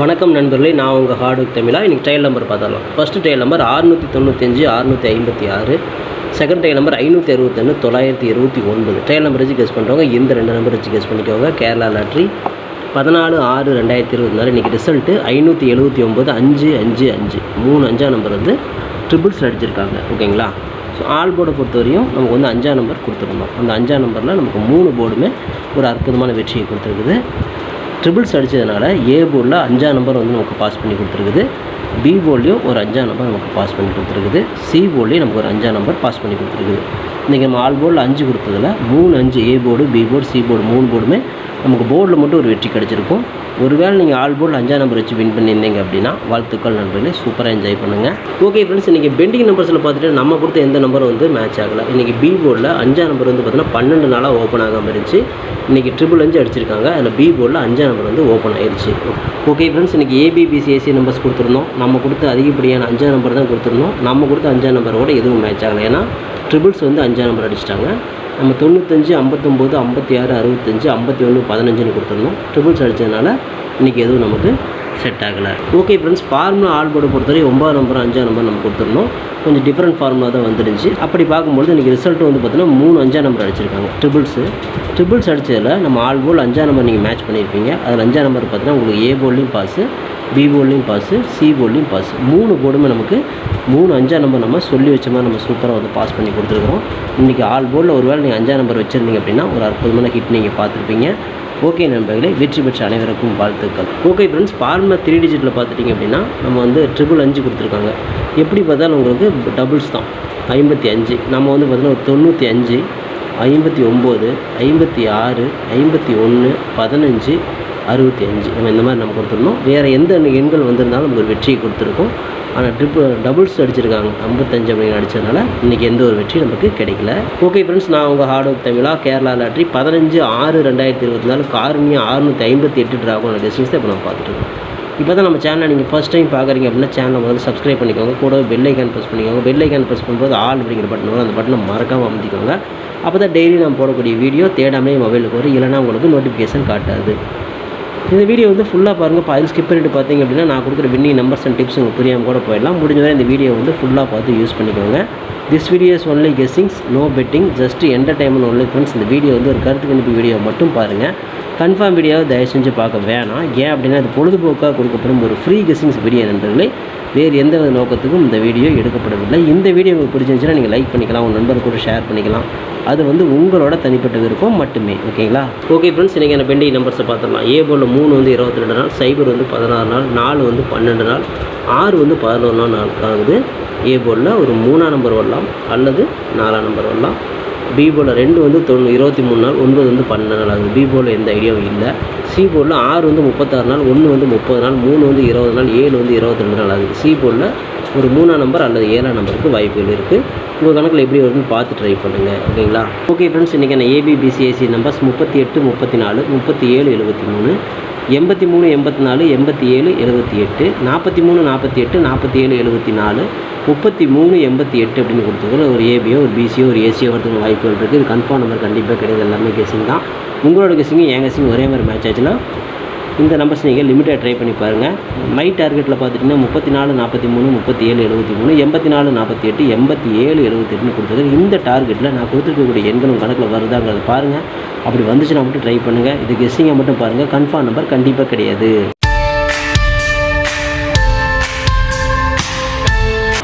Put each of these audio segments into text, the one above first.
வணக்கம் நண்பர்களே நான் உங்கள் ஹார்டு ஒர்க் தமிழா. இன்றைக்கி ட்ரையல் நம்பர் பார்த்துடலாம். ஃபஸ்ட்டு ட்ரையல் நம்பர் அறுநூற்றி தொண்ணூத்தஞ்சு அறுநூற்றி ஐம்பத்தி ஆறு. செகண்ட் டைல் நம்பர் ஐநூற்றி அறுபத்தொன்று தொள்ளாயிரத்தி இருபத்தி ஒன்பது. ட்ரையல் நம்பர் வச்சு கெஸ் பண்ணுறவங்க இந்த ரெண்டு நம்பர் வச்சு கெஸ் பண்ணிக்கோங்க. கேரளா லாட்ரி பதினாலு ஆறு ரெண்டாயிரத்தி இருபத்தி நாலு. இன்றைக்கி ரிசல்ட்டு ஐநூற்றி எழுபத்தி ஒம்பது அஞ்சு அஞ்சு அஞ்சு. மூணு அஞ்சாம் நம்பர் வந்து ட்ரிபிள்ஸில் அடிச்சிருக்காங்க. ஓகேங்களா? ஸோ ஆல் போர்டை பொறுத்தவரையும் நமக்கு வந்து அஞ்சாம் நம்பர் கொடுத்துருந்தோம் அந்த அஞ்சாம் நம்பரில் நமக்கு மூணு போர்டுமே ஒரு அற்புதமான வெற்றியை கொடுத்துருக்குது. ட்ரிபிள்ஸ் அடித்ததுனால ஏ போர்டில் அஞ்சாம் நம்பர் வந்து நமக்கு பாஸ் பண்ணி கொடுத்துருக்குது. பி போர்ட்லேயும் ஒரு அஞ்சாம் நம்பர் நமக்கு பாஸ் பண்ணி கொடுத்துருக்குது. சி போர்ட்லேயும் நமக்கு ஒரு அஞ்சாம் நம்பர் பாஸ் பண்ணி கொடுத்துருக்குது. இன்றைக்கி நம்ம ஆல் போர்டில் அஞ்சு கொடுத்ததில் மூணு அஞ்சு A board B board C board மூணு போர்டுமே நமக்கு போர்டில் மட்டும் ஒரு வெற்றி கிடச்சிருக்கும். ஒருவேளை நீங்கள் ஆல் போர்டில் அஞ்சாம் நம்பர் வச்சு வின் பண்ணியிருந்தீங்க அப்படின்னா வாழ்த்துக்கள் நண்பர்களே. சூப்பராக என்ஜாய் பண்ணுங்கள் ஓகே ஃப்ரெண்ட்ஸ் இன்றைக்கி பெண்டிங் நம்பர்ஸில் பார்த்துட்டு நம்ம கொடுத்த எந்த நம்பரும் வந்து மேட்ச் ஆகலை. இன்றைக்கி பி போர்டில் அஞ்சாம் நம்பர் வந்து பார்த்தீங்கன்னா பன்னெண்டு நாளாக ஓப்பன் ஆகாமல் இருந்துச்சு. இன்றைக்கி ட்ரிபிள் அஞ்சு அடிச்சிருக்காங்க. அதில் பி போர்டில் அஞ்சாம் நம்பர் வந்து ஓப்பன் ஆயிடுச்சு ஓகே ஃப்ரெண்ட்ஸ் இன்றைக்கி ஏபிபிசிஎஸ்சி நம்பர்ஸ் கொடுத்துருந்தோம். நம்ம கொடுத்த அதிகப்படியான அஞ்சாம் நம்பர் தான் கொடுத்துருந்தோம். நம்ம கொடுத்த அஞ்சாம் நம்பரோட எதுவும் மேட்ச் ஆகலை. ஏன்னா ட்ரிபிள்ஸ் வந்து அஞ்சாம் நம்பர் அடிச்சிட்டாங்க. நம்ம தொண்ணூத்தஞ்சு ஐம்பத்தொம்போது ஐம்பத்தி ஆறு அறுபத்தஞ்சு ஐம்பத்தி ஒன்று பதினஞ்சுன்னு கொடுத்துருந்தோம் ட்ரிபிள்ஸ் அடித்ததுனால இன்றைக்கி எதுவும் நமக்கு செட் ஆகலை okay friends formula all board பொறுத்தவரை ஒம்பது நம்பர் அஞ்சாம் நம்பர் நம்ம கொடுத்துருந்தோம் கொஞ்சம் டிஃப்ரெண்ட் ஃபார்முலா தான் வந்துருந்துச்சு அப்படி பார்க்கும்பொழுது இன்றைக்கி ரிசல்ட்டு வந்து பார்த்தீங்கன்னா மூணு அஞ்சாம் நம்பர் அடிச்சிருக்காங்க. ட்ரிபிள்ஸு ட்ரிபிள்ஸ் அடித்ததில் நம்ம ஆல் போல் அஞ்சாம் நம்பர் நீங்கள் மேட்ச் பண்ணியிருப்பீங்க. அதில் அஞ்சாம் நம்பர் பார்த்தீங்கன்னா உங்களுக்கு ஏ போல்லையும் பாஸு பி போல்லையும் பாஸு சி போல்லையும் பாஸ் மூணு போர்டுமே நமக்கு மூணு அஞ்சாம் நம்பர் நம்ம சொல்லி வச்ச மாதிரி நம்ம சூப்பராக வந்து பாஸ் பண்ணி கொடுத்துருக்குறோம். இன்றைக்கி ஆல் போர்டில் ஒரு வேளை நீங்கள் அஞ்சாம் நம்பர் வச்சுருந்தீங்க அப்படின்னா ஒரு அற்புதமான ஹிட் நீங்கள் பார்த்துருப்பீங்க. ஓகே நண்பர்களே வெற்றி பெற்ற அனைவருக்கும் வாழ்த்துக்கள். ஓகே ஃப்ரெண்ட்ஸ் ஃபார்முலா த்ரீ டிஜிட்டில் பார்த்துட்டிங்க அப்படின்னா நம்ம வந்து ட்ரிபிள் அஞ்சு கொடுத்துருக்காங்க. எப்படி பார்த்தாலும் உங்களுக்கு டபுள்ஸ் தான். ஐம்பத்தி அஞ்சு நம்ம வந்து பார்த்தீங்கன்னா ஒரு தொண்ணூற்றி அஞ்சு ஐம்பத்தி ஒம்பது ஐம்பத்தி ஆறு ஐம்பத்தி ஒன்று பதினஞ்சு அறுபத்தி அஞ்சு. நம்ம இந்த மாதிரி நம்ம கொடுத்துருந்தோம் வேறு எந்த எண்கள் வந்திருந்தாலும் நமக்கு ஒரு வெற்றியை கொடுத்துருக்கோம். ஆனால் ட்ரிப்பு டபுள்ஸ் அடிச்சிருக்காங்க. ஐம்பத்தஞ்சு அப்படின்னு அடித்ததுனால இன்றைக்கி எந்த ஒரு வெற்றியும் நமக்கு கிடைக்கல. ஓகே ஃப்ரெண்ட்ஸ் நான் உங்கள் ஹார்ட் ஒர்க் தமிழா கேரளா லாட்ரி பதினஞ்சு ஆறு ரெண்டாயிரத்தி இருபத்தி நாலு காரணியாக அறுநூற்றி ஐம்பத்தி எட்டு ட்ராகோன டிஸ்டன்ஸ் தான் இப்போ நம்ம பார்த்துட்டு இருக்கோம். இப்போ தான் நம்ம சேனலை நீங்கள் ஃபஸ்ட் டைம் பார்க்குறீங்க அப்படின்னா சேனலை முதல்ல சப்ஸ்கிரைப் பண்ணிக்கோங்க. கூட பெல் ஐக்கான் ப்ரெஸ் பண்ணிக்கோங்க. பெல் ஐக்கான் ப்ரெஸ் பண்ணும்போது ஆல் அப்படிங்கிற பட்டன் வரும். அந்த பட்டனை மறக்காமல் அமைதிக்கோங்க அப்போ தான் டெய்லி நம்ம போடக்கூடிய வீடியோ தேடாமலே மொபைலுக்கு வரும். இல்லைனா உங்களுக்கு நோட்டிஃபிகேஷன் காட்டாது. இந்த வீடியோ வந்து ஃபுல்லாக பாருங்கள் பாதி ஸ்கிப் பண்ணிட்டு பார்த்தீங்க அப்படின்னா நான் கொடுக்குற வின்னி நம்பர்ஸ் அண்ட் டிப்ஸ் உங்களுக்கு புரியாமல் கூட போயிடலாம். முடிஞ்சவரை இந்த வீடியோ வந்து ஃபுல்லாக பார்த்து யூஸ் பண்ணிக்கோங்க. This videos only guessings no betting just entertainment only friends இந்த வீடியோ வந்து ஒரு கருத்து கணிப்பு வீடியோ மட்டும் பாருங்கள் கன்ஃபார்ம் வீடியோவை தயவு செஞ்சு பார்க்க வேணாம். ஏன் அப்படின்னா அது பொழுதுபோக்காக கொடுக்கப்படும் ஒரு ஃப்ரீ கெஸ்ஸிங்ஸ் வீடியோ நண்பர்களே. வேறு எந்த வித நோக்கத்துக்கும் இந்த வீடியோ எடுக்கப்படவில்லை. இந்த வீடியோ உங்களுக்கு பிடிச்சிருந்துச்சுன்னா நீங்கள் லைக் பண்ணிக்கலாம். உங்கள் நண்பர் கூட ஷேர் பண்ணிக்கலாம். அது வந்து உங்களோட தனிப்பட்ட விருப்பம் மட்டுமே. ஓகேங்களா ஓகே ஃப்ரெண்ட்ஸ் இன்றைக்கி என்ன பெண்டிங் நம்பர்ஸை பார்த்துடலாம். ஏ போலில் மூணு வந்து இருபத்தி ரெண்டு நாள் சைபர் வந்து பதினாறு நாள் நாலு வந்து பன்னெண்டு நாள் ஆறு வந்து பதினோரு நாள் நாள் ஆகுது ஏ போலில் ஒரு மூணாம் நம்பர் வரலாம் அல்லது நாலாம் நம்பர் வரலாம். பி போர்டில் ரெண்டு வந்து தொண்ணூ இருபத்தி மூணு நாள் ஒன்பது வந்து பன்னெண்டு நாள். ஆகுது பி போர்டில் எந்த ஐடியாவும் இல்லை. சி போர்டில் ஆறு வந்து முப்பத்தாறு நாள் ஒன்று வந்து முப்பது நாள் மூணு வந்து இருபது நாள் ஏழு வந்து இருபத்தி ரெண்டு நாள். ஆகுது சி போர்டில் ஒரு மூணாம் நம்பர் அல்லது ஏழாம் நம்பருக்கு வாய்ப்புகள் இருக்குது உங்கள் கணக்கில் எப்படி வருதுன்னு பார்த்து ட்ரை பண்ணுங்கள் ஓகேங்களா? ஓகே ஃப்ரெண்ட்ஸ் இன்றைக்கி நான் ஏபிபிசிஏசி நம்பர்ஸ் முப்பத்தி எட்டு முப்பத்தி நாலு முப்பத்தி ஏழு எழுபத்தி மூணு. எண்பத்தி மூணு எண்பத்தி நாலு எண்பத்தி ஏழு எழுபத்தி எட்டு நாற்பத்தி மூணு நாற்பத்தி எட்டு நாற்பத்தி ஏழு எழுபத்தி நாலு முப்பத்தி மூணு எண்பத்தி எட்டு அப்படின்னு கொடுத்துருக்கோம். ஒரு ஏபியோ ஒரு பிசியோ ஒரு ஏசியோ வரதுக்கு வாய்ப்புகள் இருக்குது இது கன்ஃபார்ம் நம்பர் கண்டிப்பாக கிடையாது. எல்லாமே கெஸிங் தான். உங்களோட கெஸிங்கும் என் கெஸிங் ஒரே மாதிரி மேட்ச் ஆச்சுன்னா இந்த நம்பர்ஸ் நீங்கள் லிமிட்டாக ட்ரை பண்ணி பாருங்கள் மை டார்கெட்டில் பார்த்துட்டிங்கன்னா முப்பத்தி நாலு நாற்பத்தி மூணு முப்பத்தி ஏழு எழுபத்தி மூணு எண்பத்தி நாலு நாற்பத்தி எட்டு எண்பத்தி ஏழு எழுபத்தி எட்டுன்னு கொடுத்துருக்கு இந்த டார்கெட்டில் நான் கொடுத்துருக்கக்கூடிய எண்களும் கணக்கில் வருதாங்கிறத பாருங்கள் அப்படி வந்துச்சுன்னா மட்டும் ட்ரை பண்ணுங்கள் இது கெஸ்ஸிங்கை மட்டும் பாருங்கள் கன்ஃபார்ம் நம்பர் கண்டிப்பாக கிடையாது.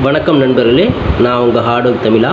வணக்கம் நண்பர்களே. நான் உங்கள் ஹார்ட் ஒர்க் தமிழா.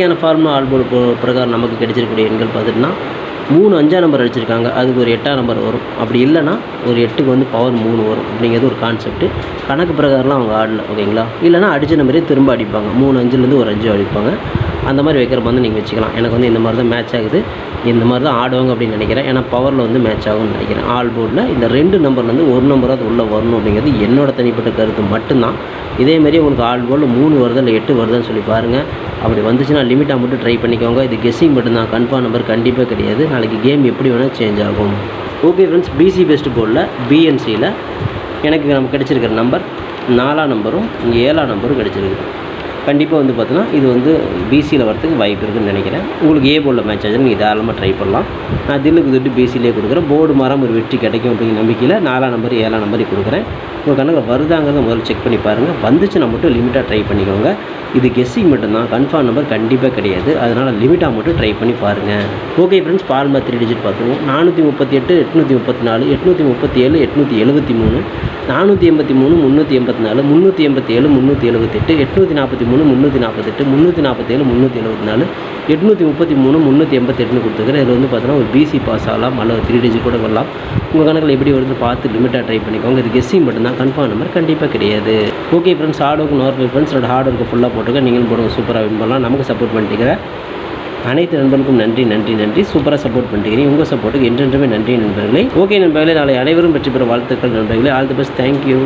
இன்றைக்கான ஃபார்முலா ஆல்போர்டு பிரகாரம் நமக்கு கிடைச்சிருக்கக்கூடிய எண்கள் பார்த்துட்டுனா மூணு அஞ்சாம் நம்பர் அடிச்சிருக்காங்க. அதுக்கு ஒரு எட்டாம் நம்பர் வரும். அப்படி இல்லைன்னா ஒரு எட்டுக்கு வந்து பவர் மூணு வரும். அப்படிங்கிறது ஒரு கான்செப்ட் கணக்கு பிரகாரம்லாம் அவங்க ஆடல ஓகேங்களா? இல்லைனா அடித்த நம்பரே திரும்ப அடிப்பாங்க. மூணு அஞ்சுலேருந்து ஒரு அஞ்சு அடிப்பாங்க. அந்த மாதிரி வைக்கிற வந்து நீங்கள் வச்சுக்கலாம். எனக்கு வந்து இந்த மாதிரி தான் மேட்ச் ஆகுது. இந்த மாதிரி தான் ஆடுவாங்க அப்படின்னு நினைக்கிறேன். ஏன்னா பவரில் வந்து மேட்ச் ஆகும்னு நினைக்கிறேன். ஆல் போர்டில் இந்த ரெண்டு நம்பர்லேருந்து ஒரு நம்பராக உள்ளே வரணும் அப்படிங்கிறது என்னோட தனிப்பட்ட கருத்து மட்டும்தான். இதேமாரி உங்களுக்கு ஆல் போர்டில் மூணு வருதா இல்லை எட்டு வருதான்னு சொல்லி பாருங்கள் அப்படி வந்துச்சுன்னா லிமிட்டாக மட்டும் ட்ரை பண்ணிக்கோங்க. இது கெஸ்ஸிங் மட்டும்தான். கன்ஃபார்ம் நம்பர் கண்டிப்பாக கிடையாது. நாளைக்கு கேம் எப்படி வேணால் சேஞ்ச் ஆகும். ஓகே ஃப்ரெண்ட்ஸ் பிசி பெஸ்ட் போர்டில் பிஎன்சியில் எனக்கு நமக்கு கிடச்சிருக்கிற நம்பர் நாலாம் நம்பரும் இங்கே ஏழாம் நம்பரும் கிடச்சிருக்கு கண்டிப்பாக வந்து பார்த்தோன்னா இது வந்து பிசியில் வரதுக்கு வாய்ப்பு இருக்குதுன்னு நினைக்கிறேன். உங்களுக்கு ஏ போர்டில் மேட்ச் ஆச்சு நீங்கள் தாராளமாக ட்ரை பண்ணலாம். நான் தில்லுக்கு தொட்டு பிசியிலே கொடுக்குறேன். போர்டு மாறாமல் ஒரு வெற்றி கிடைக்கும் அப்படிங்கிற நம்பிக்கையில் நாலாம் நம்பர் ஏழாம் நம்பர் கொடுக்குறேன். உங்கள் கணக்கில் வருதாங்கிறத முதல்ல செக் பண்ணி பாருங்கள் வந்துச்சுன்னா மட்டும் லிமிட்டாக ட்ரை பண்ணிக்கோங்க. இது கெஸ்ஸிங் மட்டும்தான். கன்ஃபார்ம் நம்பர் கண்டிப்பாக கிடையாது. அதனால் லிமிட்டாக மட்டும் ட்ரை பண்ணி பாருங்கள் okay friends formula three digit பார்த்துருவோம். நானூற்றி முப்பத்தி எட்டு எட்நூற்றி முப்பத்தி நாலு எட்நூற்றி முப்பத்தி ஏழு எட்நூற்றி எழுபத்தி மூணு நானூற்றி எண்பத்தி மூணு முந்நூற்றி எண்பத்தி நாலு முந்நூற்றி எண்பத்தி ஏழு முந்நூற்றி எழுபத்தெட்டு எட்நூற்றி நாற்பத்தி மூணு முந்நூற்றி நாற்பத்தெட்டு முந்நூற்றி நாற்பத்தேழு முந்நூற்றி எழுபத்தி நாலு எட்நூற்றி முப்பத்தி மூணு முந்நூற்றி எண்பத்தெட்டுன்னு கொடுத்துருக்குறேன். இதில் வந்து பார்த்தீங்கன்னா ஒரு பிசி பாஸ் ஆகலாம் அல்லது த்ரீ டிஜி கூட வரலாம். உங்கள் கணக்கில் எப்படி வருதுன்னு பார்த்து லிமிட்டாக ட்ரை பண்ணிக்கோங்க. இது கெஸ்ஸிங் மட்டும்தான் கன்ஃபார்ம் நம்பர் கண்டிப்பாக கிடையாது. Okay friends hard work normal friends என்னோட ஹார்ட் ஒர்க்கு ஃபுல்லாக போட்டுக்க நீங்களும் போடுங்க சூப்பராக வின் பண்ணலாம். நமக்கு சப்போர்ட் பண்ணிட்டுக்கிற அனைத்து நண்பர்களுக்கும் நன்றி நன்றி நன்றி. சூப்பராக சப்போர்ட் பண்ணிக்கிறீங்க உங்கள் சப்போர்ட்டுக்கு என்றென்றுமே நன்றி நண்பர்களே. ஓகே நண்பர்களே நாளை அனைவரும் வெற்றி பெற வாழ்த்துக்கள் நண்பர்களே. All the best thank you